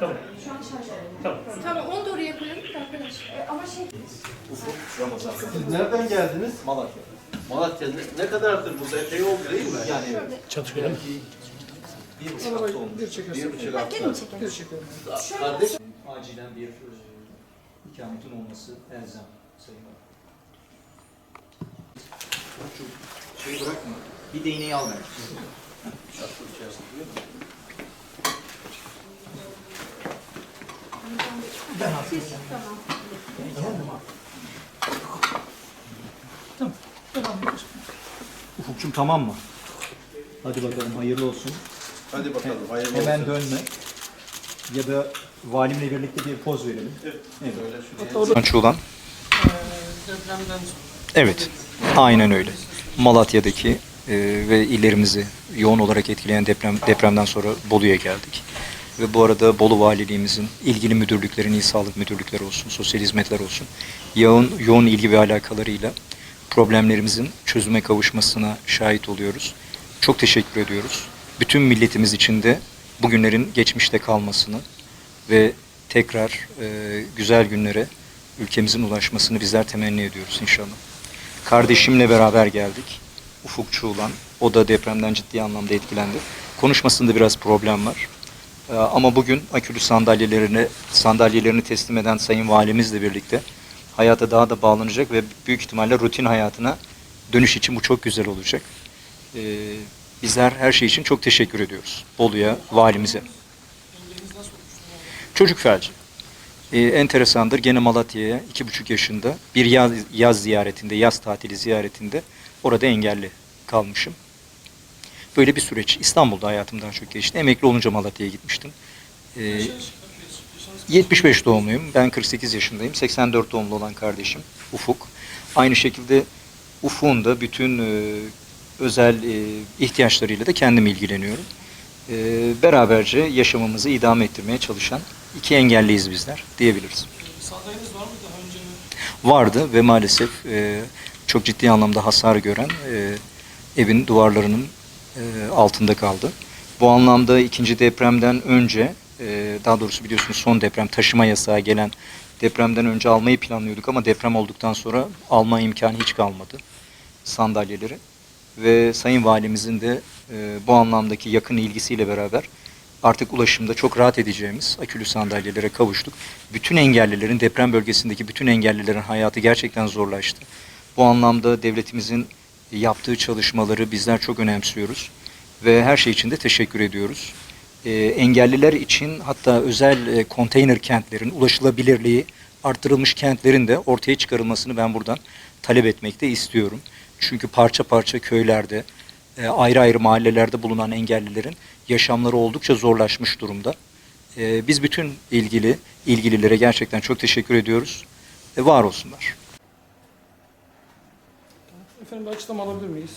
Tamam. Tamam. Tamam onu da oraya koyalım da arkadaş. E, ama şey Siz nereden geldiniz? Malatya. Malatya. Ne, ne kadardır bu epey oldu değil mi? Yani Çalışıyor değil mi? bir buçuk hafta olmuş. Bir buçuk hafta. çekelim. Kardeş Acilen bir e, ikametin olması elzem Sayın. Şu şeyi bırakma. Bir değneği al bence. İçerisinde? Ufukçum tamam mı? Hadi bakalım hayırlı olsun. Hadi bakalım. Hayırlı Hemen olsun. dönme. Ya da valimle birlikte bir poz verelim. Evet. Böyle şuraya. Çuğlan. Evet, aynen öyle. Malatya'daki e, ve illerimizi yoğun olarak etkileyen deprem depremden sonra Bolu'ya geldik. Ve bu arada Bolu Valiliğimizin ilgili müdürlüklerin, il sağlık müdürlükleri olsun, sosyal hizmetler olsun, yoğun, yoğun ilgi ve alakalarıyla problemlerimizin çözüme kavuşmasına şahit oluyoruz. Çok teşekkür ediyoruz. Bütün milletimiz için de bugünlerin geçmişte kalmasını ve tekrar e, güzel günlere ülkemizin ulaşmasını bizler temenni ediyoruz inşallah. Kardeşimle beraber geldik. Ufuk Çuğlan. O da depremden ciddi anlamda etkilendi. Konuşmasında biraz problem var. Ee, Ama bugün akülü sandalyelerini sandalyelerini teslim eden Sayın Valimizle birlikte hayata daha da bağlanacak ve büyük ihtimalle rutin hayatına dönüş için bu çok güzel olacak. Ee, Bizler her şey için çok teşekkür ediyoruz. Bolu'ya, valimize. Çocuk felci. Ee, enteresandır. Gene Malatya'ya iki buçuk yaşında bir yaz, yaz ziyaretinde, yaz tatili ziyaretinde orada engelli kalmışım. Böyle bir süreç. İstanbul'da hayatım daha çok geçti. Emekli olunca Malatya'ya gitmiştim. Ee, 75 doğumluyum. Ben 48 yaşındayım. 84 doğumlu olan kardeşim Ufuk. Aynı şekilde Ufuk'un da bütün e, özel e, ihtiyaçlarıyla da kendim ilgileniyorum. E, beraberce yaşamımızı idame ettirmeye çalışan iki engelliyiz bizler diyebiliriz. Sandalyeniz var mı daha önce mi? Vardı ve maalesef e, çok ciddi anlamda hasar gören e, evin duvarlarının e, altında kaldı. Bu anlamda ikinci depremden önce, e, daha doğrusu biliyorsunuz son deprem taşıma yasağı gelen depremden önce almayı planlıyorduk ama deprem olduktan sonra alma imkanı hiç kalmadı sandalyeleri. Ve Sayın Valimizin de e, bu anlamdaki yakın ilgisiyle beraber artık ulaşımda çok rahat edeceğimiz akülü sandalyelere kavuştuk. Bütün engellilerin, deprem bölgesindeki bütün engellilerin hayatı gerçekten zorlaştı. Bu anlamda devletimizin yaptığı çalışmaları bizler çok önemsiyoruz ve her şey için de teşekkür ediyoruz. Ee, engelliler için hatta özel e, konteyner kentlerin ulaşılabilirliği arttırılmış kentlerin de ortaya çıkarılmasını ben buradan talep etmekte istiyorum. Çünkü parça parça köylerde, e, ayrı ayrı mahallelerde bulunan engellilerin yaşamları oldukça zorlaşmış durumda. E, biz bütün ilgili ilgililere gerçekten çok teşekkür ediyoruz. E, var olsunlar. Efendim bir açıklama alabilir miyiz?